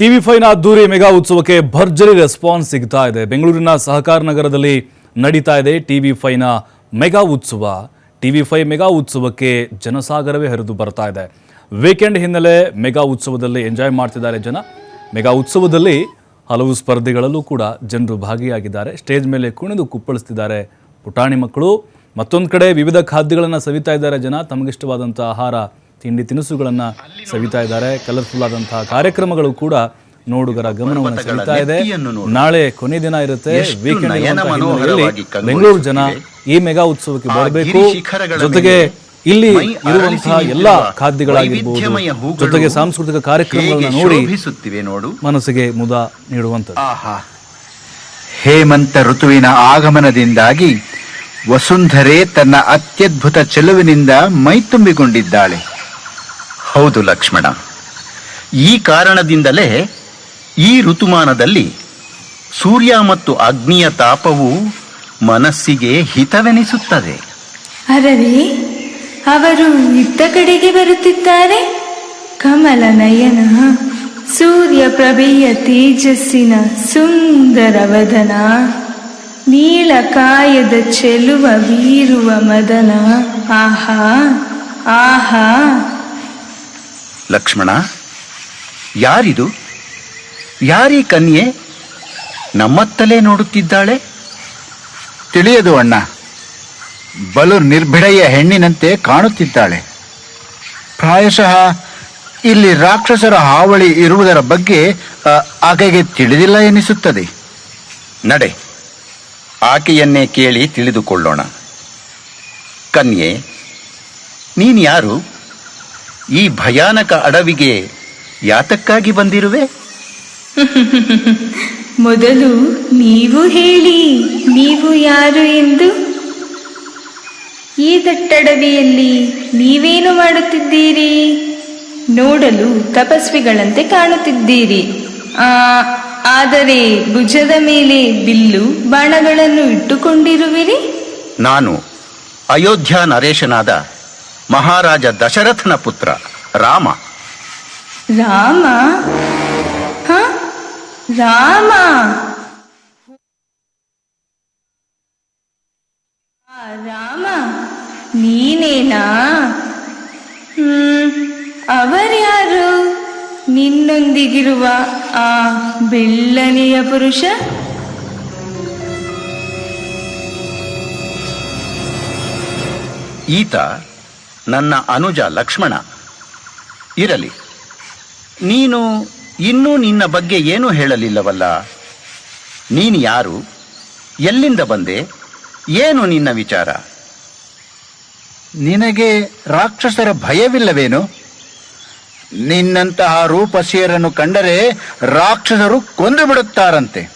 TV fine ಅದ್ದೂರಿ mega ಉತ್ಸವಕ್ಕೆ ಭರ್ಜರಿ ರೆಸ್ಪಾನ್ಸ್ ಸಿಗ್ತಾ ಇದೆ. ಬೆಂಗಳೂರಿನ ಸಹಕಾರ ನಗರದಲ್ಲಿ ನಡೀತಾ ಇದೆ ಟಿವಿ ಫೈನ ಮೆಗಾ ಉತ್ಸವ. ಟಿವಿ ಫೈ ಮೆಗಾ ಉತ್ಸವಕ್ಕೆ ಜನಸಾಗರವೇ ಹರಿದು ಬರ್ತಾ ಇದೆ. ವೀಕೆಂಡ್ ಹಿನ್ನೆಲೆ ಮೆಗಾ ಉತ್ಸವದಲ್ಲಿ ಎಂಜಾಯ್ ಮಾಡ್ತಿದ್ದಾರೆ ಜನ. ಮೆಗಾ ಉತ್ಸವದಲ್ಲಿ ಹಲವು ಸ್ಪರ್ಧೆಗಳಲ್ಲೂ ಕೂಡ ಜನರು ಭಾಗಿಯಾಗಿದ್ದಾರೆ. ಸ್ಟೇಜ್ ಮೇಲೆ ಕುಣಿದು ಕುಪ್ಪಳಿಸ್ತಿದ್ದಾರೆ ಪುಟಾಣಿ ಮಕ್ಕಳು. ಮತ್ತೊಂದು ಕಡೆ ವಿವಿಧ ಖಾದ್ಯಗಳನ್ನು ಸವಿತಾ ಇದ್ದಾರೆ ಜನ. ತಮಗಿಷ್ಟವಾದಂಥ ಆಹಾರ ತಿಂಡಿ ತಿನಿಸುಗಳನ್ನು ಸವಿತಾ ಇದ್ದಾರೆ. ಕಲರ್ಫುಲ್ ಆದಂತಹ ಕಾರ್ಯಕ್ರಮಗಳು ಕೂಡ ನೋಡುಗರ ಗಮನವನ್ನು ಸೆಳೀತಾ ಇದೆ. ನಾಳೆ ಕೊನೆ ದಿನ ಇರುತ್ತೆ. ವೀಕೆಂಡ್. ಬೆಂಗಳೂರು ಜನ ಈ ಮೆಗಾ ಉತ್ಸವಕ್ಕೆ ಬರಬೇಕು. ಜೊತೆಗೆ ಇಲ್ಲಿ ಇರುವಂತಹ ಎಲ್ಲ ಖಾದ್ಯಗಳಾಗಿರ್ಬೋದು ಜೊತೆಗೆ ಸಾಂಸ್ಕೃತಿಕ ಕಾರ್ಯಕ್ರಮಗಳನ್ನ ನೋಡಿ ನೋಡು. ಮನಸ್ಸಿಗೆ ಮುದ ನೀಡುವಂತ ಹೇಮಂತ ಋತುವಿನ ಆಗಮನದಿಂದಾಗಿ ವಸುಂಧರೆ ತನ್ನ ಅತ್ಯದ್ಭುತ ಚೆಲುವಿನಿಂದ ಮೈತುಂಬಿಕೊಂಡಿದ್ದಾಳೆ ಹೌದು ಲಕ್ಷ್ಮಣ. ಈ ಕಾರಣದಿಂದಲೇ ಈ ಋತುಮಾನದಲ್ಲಿ ಸೂರ್ಯ ಮತ್ತು ಅಗ್ನಿಯ ತಾಪವು ಮನಸ್ಸಿಗೆ ಹಿತವೆನಿಸುತ್ತದೆ. ಅರವಿ, ಅವರು ಇತ್ತ ಕಡೆಗೆ ಬರುತ್ತಿದ್ದಾರೆ. ಕಮಲ ನಯನ ಸೂರ್ಯ ಪ್ರಭೆಯ ತೇಜಸ್ಸಿನ ಸುಂದರ ವದನ. ನೀಲಕಾಯದ ಚೆಲುವ ಬೀರುವ ಮದನ. ಆಹಾ ಆಹಾ. ಲಕ್ಷ್ಮಣ ಯಾರಿದು? ಯಾರೀ ಕನ್ಯೆ? ನಮ್ಮತ್ತಲೇ ನೋಡುತ್ತಿದ್ದಾಳೆ? ತಿಳಿಯದು ಅಣ್ಣ. ಬಲು ನಿರ್ಭಿಡೆಯ ಹೆಣ್ಣಿನಂತೆ ಕಾಣುತ್ತಿದ್ದಾಳೆ. ಪ್ರಾಯಶಃ ಇಲ್ಲಿ ರಾಕ್ಷಸರ ಹಾವಳಿ ಇರುವುದರ ಬಗ್ಗೆ ಆಕೆಗೆ ತಿಳಿದಿಲ್ಲ ಎನಿಸುತ್ತದೆ. ನಡೆ ಆಕೆಯನ್ನೇ ಕೇಳಿ ತಿಳಿದುಕೊಳ್ಳೋಣ. ಕನ್ಯೆ ನೀನು ಯಾರು? ಈ ಭಯಾನಕ ಅಡವಿಗೆ ಯಾತಕ್ಕಾಗಿ ಬಂದಿರುವೆ? ಮೊದಲು ನೀವು ಹೇಳಿ ನೀವು ಯಾರು ಎಂದು. ಈ ದಟ್ಟಡವಿಯಲ್ಲಿ ನೀವೇನು ಮಾಡುತ್ತಿದ್ದೀರಿ? ನೋಡಲು ತಪಸ್ವಿಗಳಂತೆ ಕಾಣುತ್ತಿದ್ದೀರಿ. ಆ ಆದರೆ ಭುಜದ ಮೇಲೆ ಬಿಲ್ಲು ಬಾಣಗಳನ್ನು ಇಟ್ಟುಕೊಂಡಿರುವಿರಿ? ನಾನು ಅಯೋಧ್ಯ ನರೇಶನಾದ ಮಹಾರಾಜ ದಶರಥನ ಪುತ್ರ ರಾಮ. ರಾಮ? ಹ? ರಾಮ? ಆ, ರಾಮ ನೀನೇನಾ? ಹ್ಮ್ ಅವರ್ಯಾರು? ನಿನ್ನೊಂದಿಗಿರುವ ಆ ಬೆಳ್ಳನೆಯ ಪುರುಷ? ಈತ ನನ್ನ ಅನುಜ ಲಕ್ಷ್ಮಣ. ಇರಲಿ. ನೀನು ಇನ್ನೂ ನಿನ್ನ ಬಗ್ಗೆ ಏನೂ ಹೇಳಲಿಲ್ಲವಲ್ಲ? ನೀನು ಯಾರು? ಎಲ್ಲಿಂದ ಬಂದೆ? ಏನು ನಿನ್ನ ವಿಚಾರ? ನಿನಗೆ ರಾಕ್ಷಸರ ಭಯವಿಲ್ಲವೇನು? ನಿನ್ನಂತಹ ರೂಪಸಿಯರನ್ನು ಕಂಡರೆ ರಾಕ್ಷಸರು ಕೊಂದು ಬಿಡುತ್ತಾರಂತೆ?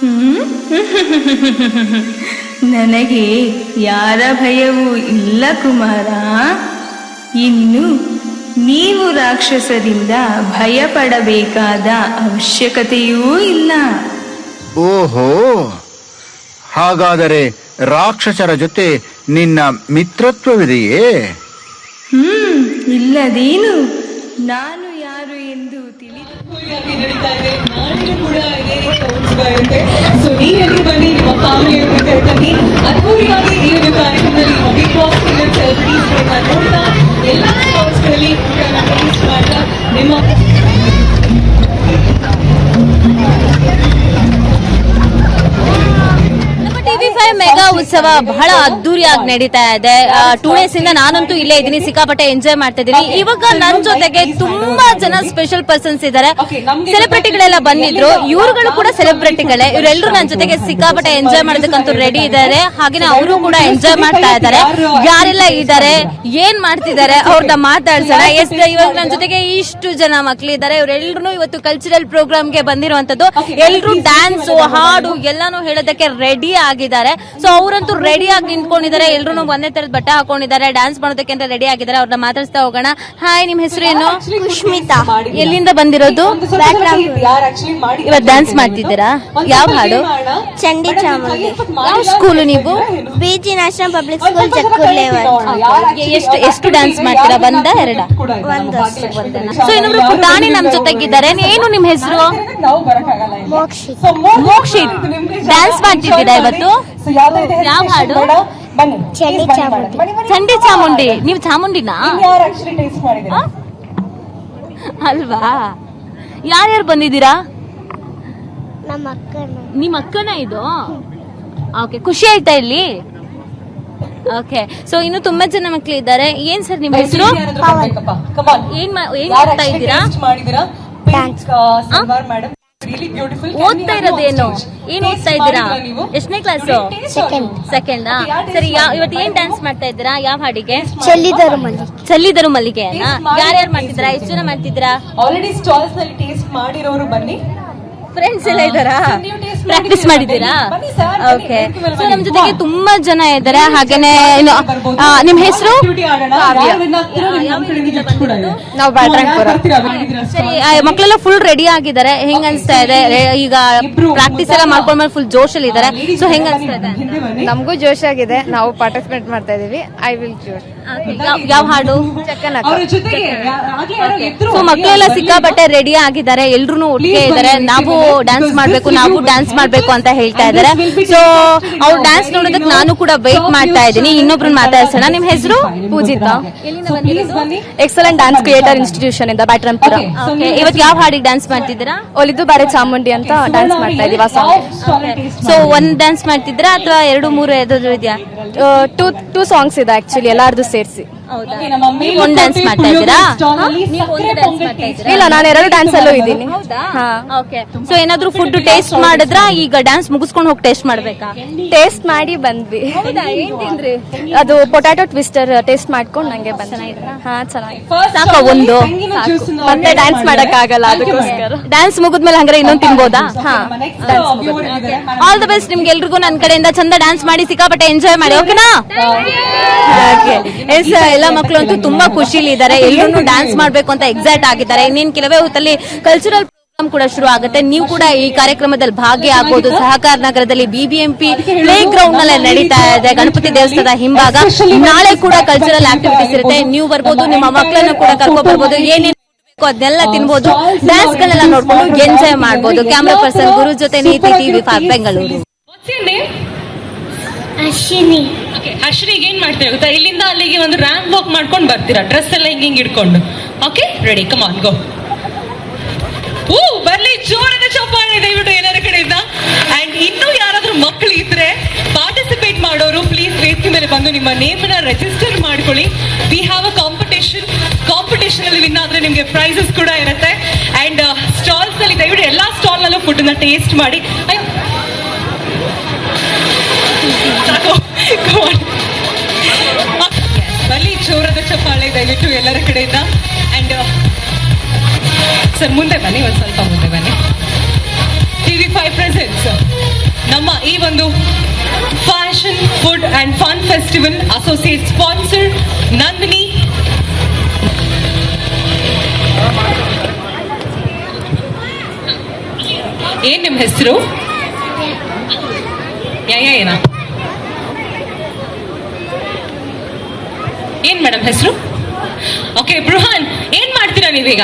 ನನಗೆ ಯಾರ ಭಯವೂ ಇಲ್ಲ ಕುಮಾರ. ಇನ್ನು ನೀವು ರಾಕ್ಷಸರಿಂದ ಭಯ ಪಡಬೇಕಾದ ಅವಶ್ಯಕತೆಯೂ ಇಲ್ಲ. ಓಹೋ! ಹಾಗಾದರೆ ರಾಕ್ಷಸರ ಜೊತೆ ನಿನ್ನ ಮಿತ್ರತ್ವವಿದೆಯೇ? ಹ್ಮ್ ಇಲ್ಲದೇನು. ನಾನು ಆಗಿ ನಡೀತಾ ಇದೆ. ನಾಳೆನೂ ಕೂಡ ಇದೇ ರೀತಿ ಉತ್ಸವ ಇರುತ್ತೆ. ಸೊ ನೀವೆಲ್ಲರೂ ಬನ್ನಿ, ನಿಮ್ಮ ಫ್ಯಾಮಿಲಿ ಕರ್ಕೊಂಡು ಅದ್ಭುತವಾಗಿ ಈ ಒಂದು ಕಾರ್ಯಕ್ರಮದಲ್ಲಿ ಬಿಗ್ ಬಾಸ್ ಫಿಲ್ಮ್ ಸೆಲೆಬ್ರಿಟೀಸ್ ನೋಡ್ತಾ, ಎಲ್ಲ ಸ್ಟಾಲ್ಸ್ಗಳಲ್ಲಿ ಊಟನ ಟೇಸ್ಟ್ ಮಾಡ್ತಾ, ನಮ್ಮ ಉತ್ಸವ ಬಹಳ ಅದ್ದೂರಿಯಾಗಿ ನಡೀತಾ ಇದೆ. ಟೂ ಡೇಸ್ ಇಂದ ನಾನಂತೂ ಇಲ್ಲೇ ಇದ್ದೀನಿ. ಸಿಕ್ಕಾಪಟ್ಟೆ ಎಂಜಾಯ್ ಮಾಡ್ತಾ ಇದ್ದೀನಿ ಇವಾಗ ನನ್ನ ಜೊತೆಗೆ ತುಂಬಾ ಜನ ಸ್ಪೆಷಲ್ ಪರ್ಸನ್ಸ್ ಇದ್ದಾರೆ ಸೆಲೆಬ್ರಿಟಿಗಳೆಲ್ಲ ಬಂದಿದ್ರು. ಇವ್ರುಗಳು ಕೂಡ ಸೆಲೆಬ್ರಿಟಿಗಳೇ ಇವರೆಲ್ಲರೂ ನನ್ನ ಜೊತೆಗೆ ಸಿಕ್ಕಾಪಟ್ಟೆ ಎಂಜಾಯ್ ಮಾಡೋದಕ್ಕಂತೂ ರೆಡಿ ಇದ್ದಾರೆ ಹಾಗೇನೆ ಅವರು ಕೂಡ ಎಂಜಾಯ್ ಮಾಡ್ತಾ ಇದ್ದಾರೆ ಯಾರೆಲ್ಲ ಇದ್ದಾರೆ ಏನ್ ಮಾಡ್ತಿದ್ದಾರೆ ಅವ್ರನ್ನ ಮಾತಾಡ್ತಾರೆ ಎಸ್ ಇವಾಗ ನನ್ನ ಜೊತೆಗೆ ಇಷ್ಟು ಜನ ಮಕ್ಕಳಿದ್ದಾರೆ ಇವರೆಲ್ಲರೂ ಇವತ್ತು ಕಲ್ಚರಲ್ ಪ್ರೋಗ್ರಾಮ್ಗೆ ಬಂದಿರುವಂತದ್ದು ಎಲ್ರು ಡ್ಯಾನ್ಸ್ ಹಾಡು ಎಲ್ಲಾನು ಹೇಳೋದಕ್ಕೆ ರೆಡಿ ಆಗಿದ್ದಾರೆ. ಸೊ ಅವರಂತೂ ರೆಡಿ ಆಗಿ ನಿಂತ್ಕೊಂಡಿದ್ದಾರೆ. ಎಲ್ರು ಒಂದೇ ತರದ ಬಟ್ಟೆ ಹಾಕೊಂಡಿದ್ದಾರೆ. ಡ್ಯಾನ್ಸ್ ಮಾಡೋದಕ್ಕೆ ಅಂತ ರೆಡಿ ಆಗಿದ್ದಾರೆ. ಅವ್ರನ್ನ ಮಾತಾಡ್ತಾ ಹೋಗೋಣ. ಹಾಯ್ ನಿಮ್ ಹೆಸರು ಏನು ಕುಷ್ಮಿತಾ ಎಲ್ಲಿಂದ ಬಂದಿರೋದು? ಇವತ್ತು ಡ್ಯಾನ್ಸ್ ಮಾಡ್ತಿದ್ದೀರಾ? ಯಾವ ಹಾಡು? ಚಂಡಿ ಚಾಮುಂಡಿ. ಯಾವ ಸ್ಕೂಲ್ ನೀವು? ಬಿಜಿ ನ್ಯಾಷನಲ್ ಪಬ್ಲಿಕ್ ಸ್ಕೂಲ್ ಎಷ್ಟು ಎಷ್ಟು ಡ್ಯಾನ್ಸ್ ಮಾಡ್ತೀರಾ? ಬಂದ ಎರಡ. ಒಂದು ಸೊ ಇನ್ನೊಬ್ರು ಪುಟಾಣಿ ನಮ್ ಜೊತೆಗಿದ್ದಾರೆ. ಏನು ನಿಮ್ ಹೆಸರು? ಮೋಕ್ಷಿ ಮೋಕ್ಷಿತ್. ಡ್ಯಾನ್ಸ್ ಮಾಡ್ತಿದ್ದೀರಾ ಇವತ್ತು? ಯಾವ ಹಾಡು? ಚಂಡಿ ಚಾಮುಂಡಿ. ಚಂಡಿ ಚಾಮುಂಡಿ. ನೀವು ಚಾಮುಂಡಿನಾ? ಆ? ಅಲ್ವಾ? ಯಾರ್ಯಾರು ಬಂದಿದ್ದೀರಾ? ನಮ್ಮ ಅಕ್ಕನ. ನಿಮ್ಮ ಅಕ್ಕನ ಇದು? ಓಕೆ ಖುಷಿ ಆಯ್ತಾ ಇಲ್ಲಿ? ಓಕೆ ಸೊ ಇನ್ನು ತುಂಬಾ ಜನ ಮಕ್ಕಳು ಇದ್ದಾರೆ ಏನ್ ಸರ್ ನಿಮ್ಮ ಹೆಸರು? ಏನ್ ಮಾ- ಏನ್ ಮಾಡ್ತಾ ಇದ್ದೀರಾ? Dance. ಓದ್ತಾ ಇರೋದೇನು ಏನ್? ಓದ್ತಾ ಇದ್ದೀರಾ? ಎಷ್ಟನೇ ಕ್ಲಾಸ್. ಸೆಕೆಂಡ್ ಸರಿ ಇವತ್ತು ಏನ್ ಡ್ಯಾನ್ಸ್ ಮಾಡ್ತಾ ಇದ್ದೀರಾ? ಯಾವ ಹಾಡಿಗೆ? ಚೆಲ್ಲಿದರು ಮಲ್ಲಿ ಚಲ್ಲಿದರು ಮಲ್ಲಿಗೆ ಯಾರ್ಯಾರು ಮಾಡ್ತಿದ್ರಾ ಎಷ್ಟು ಜನ ಮಾಡ್ತಿದ್ರಾ ಆಲ್ರೆಡಿ ಸ್ಟಾಲ್ಸ್ನಲ್ಲಿ ಟೇಸ್ಟ್ ಮಾಡಿರೋರು ಬನ್ನಿ. ಫ್ರೆಂಡ್ಸ್ ಎಲ್ಲ ಇದ್ದಾರಾ? ಪ್ರಾಕ್ಟೀಸ್ ಮಾಡಿದ್ದೀರಾ. ಓಕೆ ಸೊ ನಮ್ಮ ನಮ್ ಜೊತೆಗೆ ತುಂಬಾ ಜನ ಇದ್ದಾರೆ. ಹಾಗೇನೆ ಇನ್ನು ಆ, ನಿಮ್ ಹೆಸರು. ನಾವು ಸರಿ ಆ, ಮಕ್ಳೆಲ್ಲ ಫುಲ್ ರೆಡಿ ಆಗಿದ್ದಾರೆ. ಹೆಂಗ್ ಅನ್ಸ್ತಾ ಇದೆ? ರೇ- ಈಗ ಪ್ರಾಕ್ಟೀಸ್ ಎಲ್ಲ ಮಾಡ್ಕೊಂಡ್ಮೇಲೆ ಫುಲ್ ಜೋಶಲ್ಲಿ ಇದ್ದಾರೆ. ಸೊ ಹೆಂಗ್ ಅನ್ಸ್ತಾ ಇದೆ ನಮಗೂ ಜೋಶ್ ಆಗಿದೆ. ನಾವು ಪಾರ್ಟಿಸಿಪೇಟ್ ಮಾಡ್ತಾ ಇದೀವಿ. ಐ ವಿಲ್ ಜೋಶ್ ಯಾವ- ಹಾಡು? ಅವ್ರ ಜೊತೆಗೆ ಯಾ- ಯಾರೋ ಎದ್ರು ಸೊ ಮಕ್ಕಳೆಲ್ಲ ಸಿಕ್ಕಾಪಟ್ಟೆ ರೆಡಿ ಆಗಿದ್ದಾರೆ. ಎಲ್ರು ಒಟ್ಟಿಗೆ ಇದ್ದಾರೆ. ನಾವು ಡ್ಯಾನ್ಸ್ ಮಾಡ್ಬೇಕು ನಾವು ಡ್ಯಾನ್ಸ್ ಮಾಡ್ಬೇಕು ಅಂತ ಹೇಳ್ತಾ ಇದ್ದಾರೆ. ಸೊ ಅವ್ರು ಡ್ಯಾನ್ಸ್ ನೋಡೋದಕ್ಕೆ ನಾನು ಕೂಡ ವೆಯ್ಟ್ ಮಾಡ್ತಾ ಇದ್ದೀನಿ. ಇನ್ನೊಬ್ರನ್ನ ಮಾತಾಡ್ಸೋಣ. ನಿಮ್ ಹೆಸರು? Poojitha. Excellent dance creator institution ಇಂದ ಬ್ಯಾಟ್ರಂಪುರ ಇವತ್ತು ಯಾವ ಹಾಡಿಗೆ ಡ್ಯಾನ್ಸ್ ಮಾಡ್ತಿದ್ದೀರಾ? ಒಲಿದು ಬಾರೆ ಚಾಮುಂಡಿ ಅಂತ ಡ್ಯಾನ್ಸ್ ಮಾಡ್ತಾ ಇದೀವಿ ಸೊ ಒಂದ್ ಡ್ಯಾನ್ಸ್ ಮಾಡ್ತಿದ್ರಾ ಅಥವಾ ಎರಡು ಮೂರು ಯಾವ್ದಾದ್ರು ಇದೆಯಾ? ಟೂ ಟೂ ಸಾಂಗ್ಸ್ ಇದೆ ಆಕ್ಚುಲಿ ಎಲ್ಲಾರ್ದು ಸೇರಿಸಿ. ಡ್ಯಾನ್ಸ್ ಮಾಡ್ತಾ ಇದ್ದೀರಾ. ಇಲ್ಲ ನಾನು ಎರಡು ಡ್ಯಾನ್ಸ್ ಅಲ್ಲೂ ಇದ್ದೀನಿ. ಹೌದಾ? ಓಕೆ. ಸೊ ಏನಾದ್ರೂ ಫುಡ್ ಟೇಸ್ಟ್ ಮಾಡಿದ್ರ? ಈಗ ಡ್ಯಾನ್ಸ್ ಮುಗಿಸ್ಕೊಂಡು ಹೋಗಿ ಟೇಸ್ಟ್ ಮಾಡ್ಬೇಕಾ? ಟೇಸ್ಟ್ ಮಾಡಿ ಬಂದ್ವಿ. ಹೌದಾ? ಏನ್ ತಿಂದ್ರಿ? ಅದು ಪೊಟ್ಯಾಟೊ ಟ್ವಿಸ್ಟರ್ ಟೇಸ್ಟ್ ಮಾಡ್ಕೊಂಡು ನಂಗೆ ಬಂದ ಹಾ ಚೆನ್ನಾಗಿ. ಸಾಕಾ ಒಂದು? ಮತ್ತೆ ಡ್ಯಾನ್ಸ್. ಮಾಡಕ್ ಆಗಲ್ಲ ಅದಕ್ಕೋಸ್ಕರ. ಡ್ಯಾನ್ಸ್ ಮುಗಿದ್ಮೇಲೆ ಹಂಗಾರೆ ಇನ್ನೊಂದು ತಿನ್ಬೋದಾ? ಹಾ. ಆಲ್ ದ ಬೆಸ್ಟ್ ನಿಮ್ಗೆ ಎಲ್ರಿಗೂ ನನ್ನ ಕಡೆಯಿಂದ ಚಂದ ಡ್ಯಾನ್ಸ್ ಮಾಡಿ ಸಿಕ್ಕಾಪಟ್ಟೆ ಎಂಜಾಯ್ ಮಾಡಿ ಓಕೆನಾ? ಓಕೆ ಎಸ್ ಎಲ್ಲ ಮಕ್ಕಳು ಅಂತೂ ತುಂಬಾ ಖುಷಿಲಿ ಇದ್ದಾರೆ ಎಲ್ಲರೂ ಡ್ಯಾನ್ಸ್ ಮಾಡ್ಬೇಕು ಅಂತ ಎಕ್ಸೈಟ್ ಆಗಿದ್ದಾರೆ. ಇನ್ನೇನ್ ಕೆಲವೇ ಹೊತ್ತಲ್ಲಿ ಕಲ್ಚರಲ್ ಪ್ರೋಗ್ರಾಮ್ ಕೂಡ ಶುರು ಆಗುತ್ತೆ. ನೀವು ಕೂಡ ಈ ಕಾರ್ಯಕ್ರಮದಲ್ಲಿ ಭಾಗಿಯಾಗಬಹುದು ಸಹಕಾರ ನಗರದಲ್ಲಿ ಬಿಬಿಎಂಪಿ ಪ್ಲೇ ಗ್ರೌಂಡ್ನಲ್ಲಿ ನಡೀತಾ ಇದೆ. ಗಣಪತಿ ದೇವಸ್ಥಾನದ ಹಿಂಭಾಗ. ನಾಳೆ ಕೂಡ ಕಲ್ಚರಲ್ ಆಕ್ಟಿವಿಟೀಸ್ ಇರುತ್ತೆ. ನೀವು ಬರ್ಬೋದು ನಿಮ್ಮ ಮಕ್ಕಳನ್ನು ಕೂಡ ಕರ್ಕೊಂಡು ಬರ್ಬೋದು. ಏನೇನು ಬೇಕು ಅದನ್ನೆಲ್ಲ ತಿನ್ಬೋದು. ಡ್ಯಾನ್ಸ್ ಗಳೆಲ್ಲ ನೋಡ್ಕೊಂಡು ಎಂಜಾಯ್ ಮಾಡಬಹುದು ಕ್ಯಾಮ್ರಾ ಪರ್ಸನ್ ಗುರು ಜೊತೆ ನೀತಿ TV for Bengaluru? Ashwini. Okay ಅಶ್ವಿನಿಗೆ ಏನ್ ಮಾಡ್ತೀರಾ ಗೊತ್ತಾ? ಇಲ್ಲಿಂದ ಅಲ್ಲಿಗೆ ಒಂದು ರ್ಯಾಂಪ್ ವಾಕ್ ಮಾಡ್ಕೊಂಡು ಬರ್ತೀರಾ? ಡ್ರೆಸ್ ಎಲ್ಲ ಹಿಂಗೆ ಹಿಂಗ್ ಇಟ್ಕೊಂಡು. Okay ready come on go ಓ ಬರ್ಲಿ, ಜೋರದ ಚಪ್ಪಾಳೆ ದಯವಿಟ್ಟು ಎಲ್ಲರ ಕಡೆಯಿಂದ ಅಂಡ್ ಇನ್ನೂ ಯಾರಾದರೂ ಮಕ್ಕಳು ಇದ್ರೆ ಪಾರ್ಟಿಸಿಪೇಟ್ ಮಾಡೋರು ಪ್ಲೀಸ್ ವೇದಿಕೆ ಮೇಲೆ ಬಂದು ನಿಮ್ಮ ನೇಮನ್ನ ರಿಜಿಸ್ಟರ್ ಮಾಡ್ಕೊಳ್ಳಿ. We have a competition competition ಅಲ್ಲಿ ವಿನ್ ಆದ್ರೆ ನಿಮಗೆ ಪ್ರೈಸಸ್ ಕೂಡ ಇರುತ್ತೆ. ಅಂಡ್ ಸ್ಟಾಲ್ಸ್ ಅಲ್ಲಿ ದಯವಿಟ್ಟು ಎಲ್ಲಾ ಸ್ಟಾಲ್ ನಲ್ಲೂ ಫುಡ್ನ ಟೇಸ್ಟ್ ಮಾಡಿ. ಬಲಿ ಜೋರದ ಚಪ್ಪಾಳೆ ದಯವಿಟ್ಟು ಎಲ್ಲರ ಕಡೆಯಿಂದ. ಅಂಡ್ ಸರ್, ಮುಂದೆ ಬನ್ನಿ, ಒಂದು ಸ್ವಲ್ಪ ಮುಂದೆ ಬನ್ನಿ. ಟಿವಿ ಫೈವ್ ಪ್ರೆಸೆಂಟ್ಸ್ ನಮ್ಮ ಈ ಒಂದು fashion food and fun festival associate sponsor Nandini ಏನ್ ನಿಮ್ಮ ಹೆಸರು? ಯಾ, ಏನಾ? ಏನ್ ಮೇಡಮ್ ಹೆಸರು? ಓಕೆ ಬೃಹಾನ್ ಏನ್ ಮಾಡ್ತೀರಾ ನೀವೀಗ?